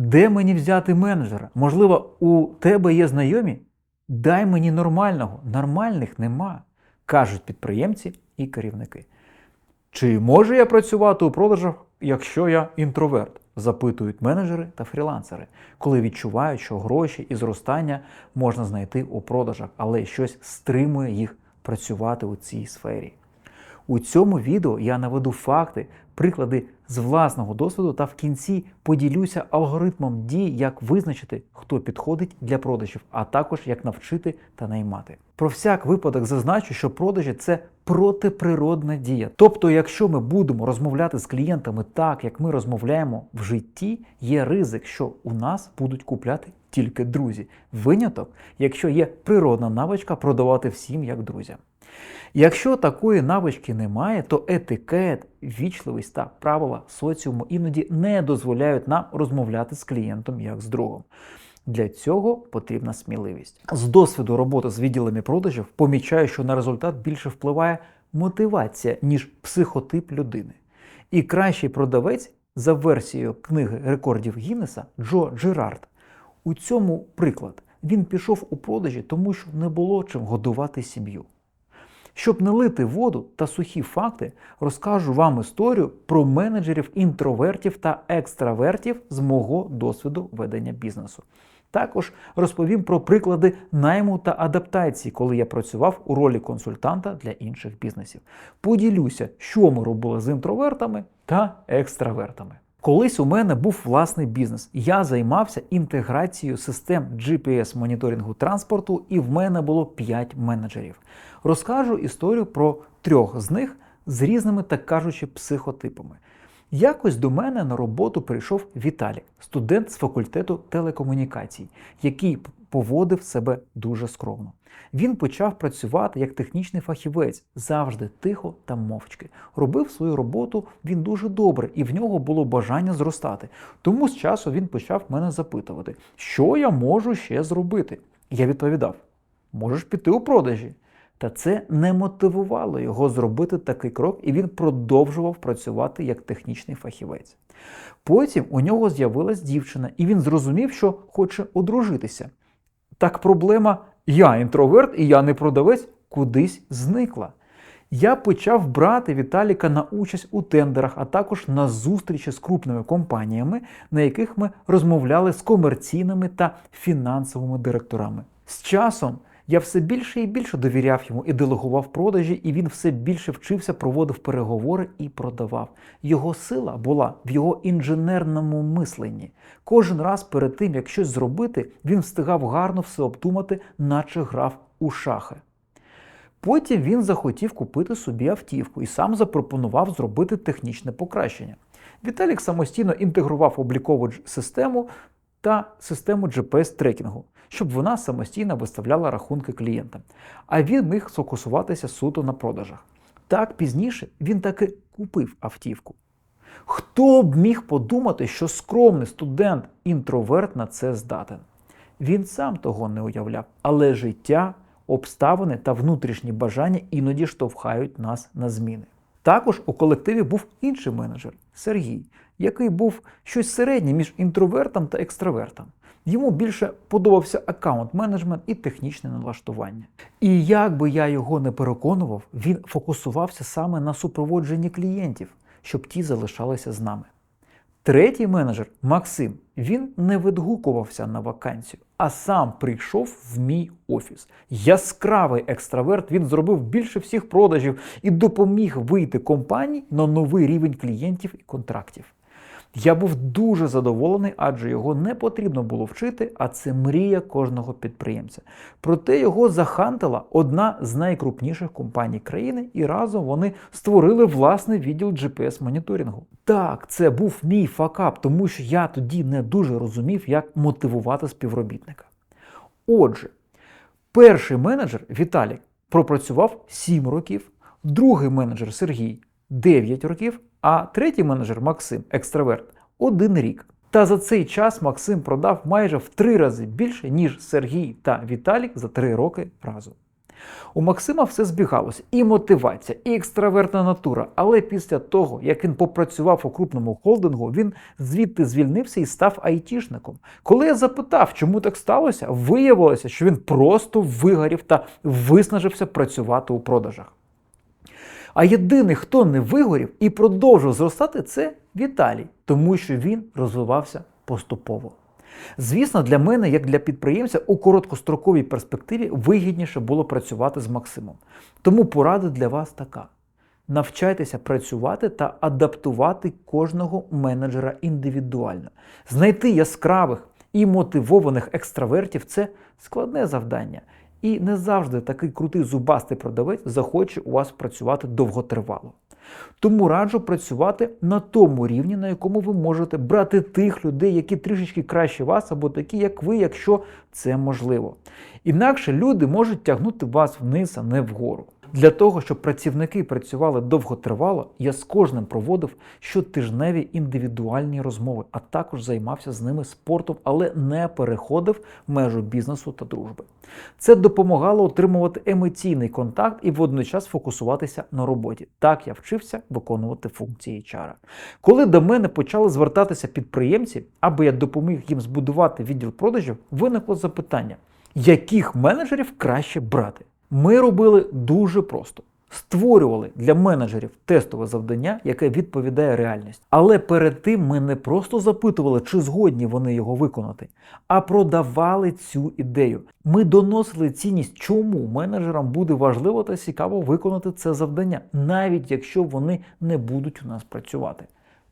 Де мені взяти менеджера? Можливо, у тебе є знайомі? Дай мені нормального. Нормальних нема, кажуть підприємці і керівники. Чи можу я працювати у продажах, якщо я інтроверт? запитують менеджери та фрілансери, коли відчувають, що гроші і зростання можна знайти у продажах, але щось стримує їх працювати у цій сфері. У цьому відео я наведу факти, приклади з власного досвіду та в кінці поділюся алгоритмом дій, як визначити, хто підходить для продажів, а також як навчити та наймати. Про всяк випадок зазначу, що продажі це протиприродна дія. Тобто, якщо ми будемо розмовляти з клієнтами так, як ми розмовляємо в житті, є ризик, що у нас будуть купляти тільки друзі. Виняток, якщо є природна навичка продавати всім як друзям. Якщо такої навички немає, то етикет, вічливість та правила соціуму іноді не дозволяють нам розмовляти з клієнтом як з другом. Для цього потрібна сміливість. З досвіду роботи з відділами продажів помічаю, що на результат більше впливає мотивація, ніж психотип людини. І кращий продавець за версією книги рекордів Гіннеса Джо Джерард. У цьому приклад він пішов у продажі, тому що не було чим годувати сім'ю. Щоб не лити воду та сухі факти, розкажу вам історію про менеджерів інтровертів та екстравертів з мого досвіду ведення бізнесу. Також розповім про приклади найму та адаптації, коли я працював у ролі консультанта для інших бізнесів. Поділюся, що ми робили з інтровертами та екстравертами. Колись у мене був власний бізнес. Я займався інтеграцією систем GPS-моніторингу транспорту, і в мене було 5 менеджерів. Розкажу історію про трьох з них з різними, так кажучи, психотипами. Якось до мене на роботу прийшов Віталік, студент з факультету телекомунікацій, який поводив себе дуже скромно. Він почав працювати як технічний фахівець, завжди тихо та мовчки. Робив свою роботу він дуже добре, і в нього було бажання зростати. Тому з часу він почав мене запитувати, що я можу ще зробити. Я відповідав: можеш піти у продажі. Та це не мотивувало його зробити такий крок, і він продовжував працювати як технічний фахівець. Потім у нього з'явилась дівчина, і він зрозумів, що хоче одружитися. Так проблема я інтроверт і я не продавець кудись зникла. Я почав брати Віталіка на участь у тендерах, а також на зустрічі з крупними компаніями, на яких ми розмовляли з комерційними та фінансовими директорами. З часом я все більше і більше довіряв йому і делегував продажі, і він все більше вчився, проводив переговори і продавав. Його сила була в його інженерному мисленні. Кожен раз перед тим, як щось зробити, він встигав гарно все обдумати, наче грав у шахи. Потім він захотів купити собі автівку і сам запропонував зробити технічне покращення. Віталік самостійно інтегрував облікову систему та систему GPS-трекінгу, щоб вона самостійно виставляла рахунки клієнтам. А він міг сфокусуватися суто на продажах. Так пізніше він таки купив автівку. Хто б міг подумати, що скромний студент інтроверт на це здатен? Він сам того не уявляв, але життя, обставини та внутрішні бажання іноді штовхають нас на зміни. Також у колективі був інший менеджер Сергій, який був щось середнє між інтровертом та екстравертом. Йому більше подобався аккаунт-менеджмент і технічне налаштування. І як би я його не переконував, він фокусувався саме на супроводженні клієнтів, щоб ті залишалися з нами. Третій менеджер Максим, він не відгукувався на вакансію, а сам прийшов в мій офіс. Яскравий екстраверт, він зробив більше всіх продажів і допоміг вийти компанії на новий рівень клієнтів і контрактів. Я був дуже задоволений, адже його не потрібно було вчити, а це мрія кожного підприємця. Проте його захантила одна з найкрупніших компаній країни, і разом вони створили власний відділ GPS-моніторингу. Так, це був мій факап, тому що я тоді не дуже розумів, як мотивувати співробітника. Отже, перший менеджер Віталік пропрацював 7 років, другий менеджер Сергій 9 років, а третій менеджер Максим, екстраверт, один рік. Та за цей час Максим продав майже в три рази більше, ніж Сергій та Віталік за три роки разом. У Максима все збігалося і мотивація, і екстравертна натура. Але після того, як він попрацював у крупному холдингу, він звідти звільнився і став айтішником. Коли я запитав, чому так сталося, виявилося, що він просто вигорів та виснажився працювати у продажах. А єдиний, хто не вигорів і продовжив зростати, це Віталій, тому що він розвивався поступово. Звісно, для мене, як для підприємця, у короткостроковій перспективі вигідніше було працювати з Максимом. Тому порада для вас така: навчайтеся працювати та адаптувати кожного менеджера індивідуально. Знайти яскравих і мотивованих екстравертів це складне завдання. І не завжди такий крутий зубастий продавець захоче у вас працювати довготривало. Тому раджу працювати на тому рівні, на якому ви можете брати тих людей, які трішечки краще вас, або такі, як ви, якщо це можливо. Інакше люди можуть тягнути вас вниз, а не вгору. Для того, щоб працівники працювали довготривало, я з кожним проводив щотижневі індивідуальні розмови, а також займався з ними спортом, але не переходив межу бізнесу та дружби. Це допомагало отримувати емоційний контакт і водночас фокусуватися на роботі. Так я вчився виконувати функції HR. Коли до мене почали звертатися підприємці, аби я допоміг їм збудувати відділ продажів, виникло запитання, яких менеджерів краще брати. Ми робили дуже просто. Створювали для менеджерів тестове завдання, яке відповідає реальності. Але перед тим ми не просто запитували, чи згодні вони його виконати, а продавали цю ідею. Ми доносили цінність, чому менеджерам буде важливо та цікаво виконати це завдання, навіть якщо вони не будуть у нас працювати.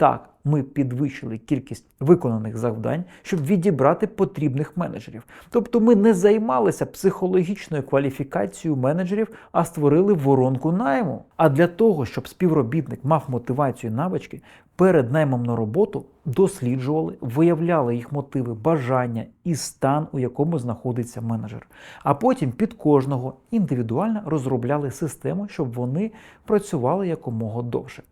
Так, ми підвищили кількість виконаних завдань, щоб відібрати потрібних менеджерів. Тобто ми не займалися психологічною кваліфікацією менеджерів, а створили воронку найму. А для того, щоб співробітник мав мотивацію і навички, перед наймом на роботу досліджували, виявляли їх мотиви, бажання і стан, у якому знаходиться менеджер. А потім під кожного індивідуально розробляли систему, щоб вони працювали якомога довше.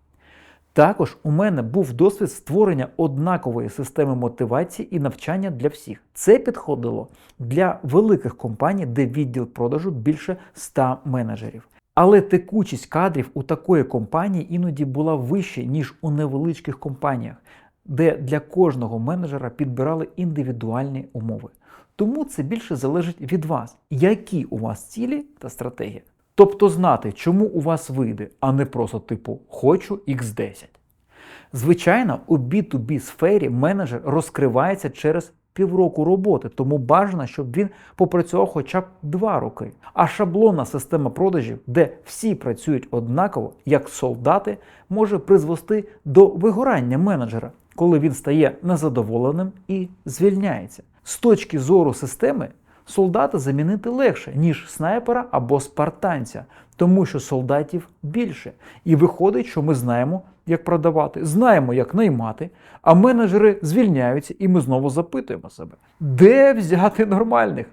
Також у мене був досвід створення однакової системи мотивації і навчання для всіх. Це підходило для великих компаній, де відділ продажу більше 100 менеджерів. Але текучість кадрів у такої компанії іноді була вища, ніж у невеличких компаніях, де для кожного менеджера підбирали індивідуальні умови. Тому це більше залежить від вас, які у вас цілі та стратегія. Тобто знати, чому у вас вийде, а не просто типу хочу X10. Звичайно, у B2B сфері менеджер розкривається через півроку роботи, тому бажано, щоб він попрацював хоча б два роки. А шаблонна система продажів, де всі працюють однаково, як солдати, може призвести до вигорання менеджера, коли він стає незадоволеним і звільняється. З точки зору системи солдата замінити легше, ніж снайпера або спартанця, тому що солдатів більше. І виходить, що ми знаємо, як продавати, знаємо, як наймати, а менеджери звільняються, і ми знову запитуємо себе, де взяти нормальних?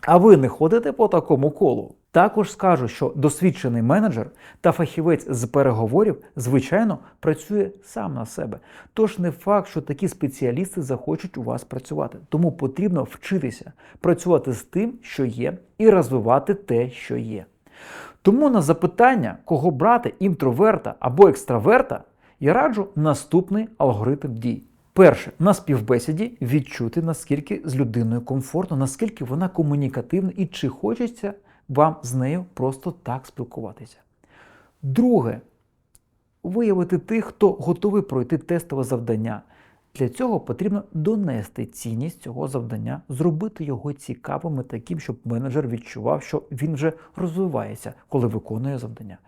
А ви не ходите по такому колу? Також скажу, що досвідчений менеджер та фахівець з переговорів, звичайно, працює сам на себе. Тож не факт, що такі спеціалісти захочуть у вас працювати. Тому потрібно вчитися працювати з тим, що є, і розвивати те, що є. Тому на запитання, кого брати інтроверта або екстраверта, я раджу наступний алгоритм дій. Перше, на співбесіді відчути, наскільки з людиною комфортно, наскільки вона комунікативна і чи хочеться вам з нею просто так спілкуватися. Друге, виявити тих, хто готовий пройти тестове завдання. Для цього потрібно донести цінність цього завдання, зробити його цікавим і таким, щоб менеджер відчував, що він вже розвивається, коли виконує завдання.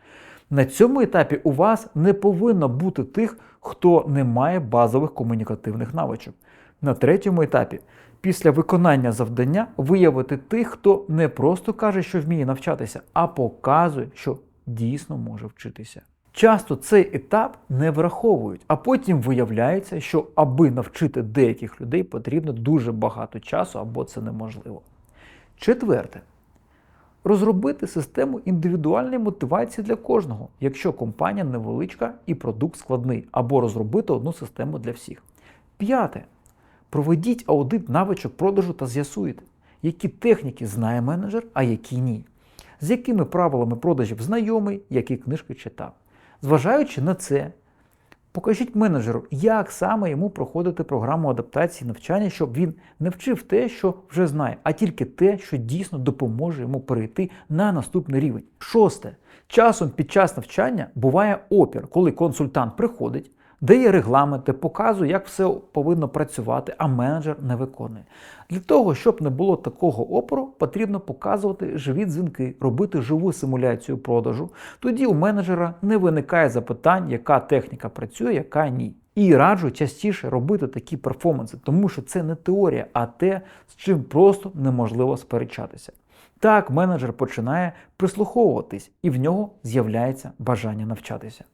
На цьому етапі у вас не повинно бути тих, хто не має базових комунікативних навичок. На третьому етапі, після виконання завдання, виявити тих, хто не просто каже, що вміє навчатися, а показує, що дійсно може вчитися. Часто цей етап не враховують, а потім виявляється, що аби навчити деяких людей, потрібно дуже багато часу або це неможливо. Четверте. Розробити систему індивідуальної мотивації для кожного, якщо компанія невеличка і продукт складний, або розробити одну систему для всіх. П'яте. Проведіть аудит навичок продажу та з'ясуйте, які техніки знає менеджер, а які ні. з якими правилами продажів знайомий, які книжки читав. Зважаючи на це, покажіть менеджеру, як саме йому проходити програму адаптації навчання, щоб він не вчив те, що вже знає, а тільки те, що дійсно допоможе йому перейти на наступний рівень. Шосте. Часом під час навчання буває опір, коли консультант приходить, дає регламенти, показує, як все повинно працювати, а менеджер не виконує. Для того, щоб не було такого опору, потрібно показувати живі дзвінки, робити живу симуляцію продажу. Тоді у менеджера не виникає запитань, яка техніка працює, яка ні. І раджу частіше робити такі перформанси, тому що це не теорія, а те, з чим просто неможливо сперечатися. Так менеджер починає прислуховуватись, і в нього з'являється бажання навчатися.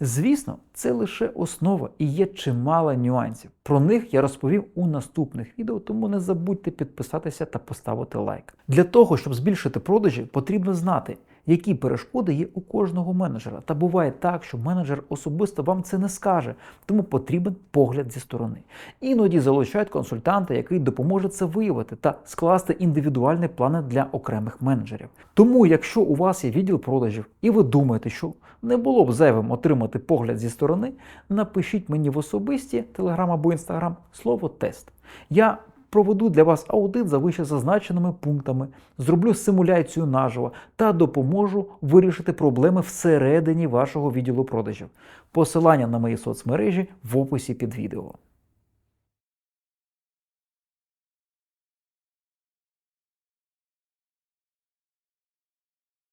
Звісно, це лише основа і є чимало нюансів. Про них я розповів у наступних відео, тому не забудьте підписатися та поставити лайк. Для того, щоб збільшити продажі, потрібно знати, які перешкоди є у кожного менеджера. Та буває так, що менеджер особисто вам це не скаже, тому потрібен погляд зі сторони. Іноді залучають консультанта, який допоможе це виявити та скласти індивідуальні плани для окремих менеджерів. Тому, якщо у вас є відділ продажів і ви думаєте, що не було б зайвим отримати погляд зі сторони, напишіть мені в особисті Telegram або Instagram слово тест. Я проведу для вас аудит за вище зазначеними пунктами, зроблю симуляцію наживо та допоможу вирішити проблеми всередині вашого відділу продажів. Посилання на мої соцмережі в описі під відео.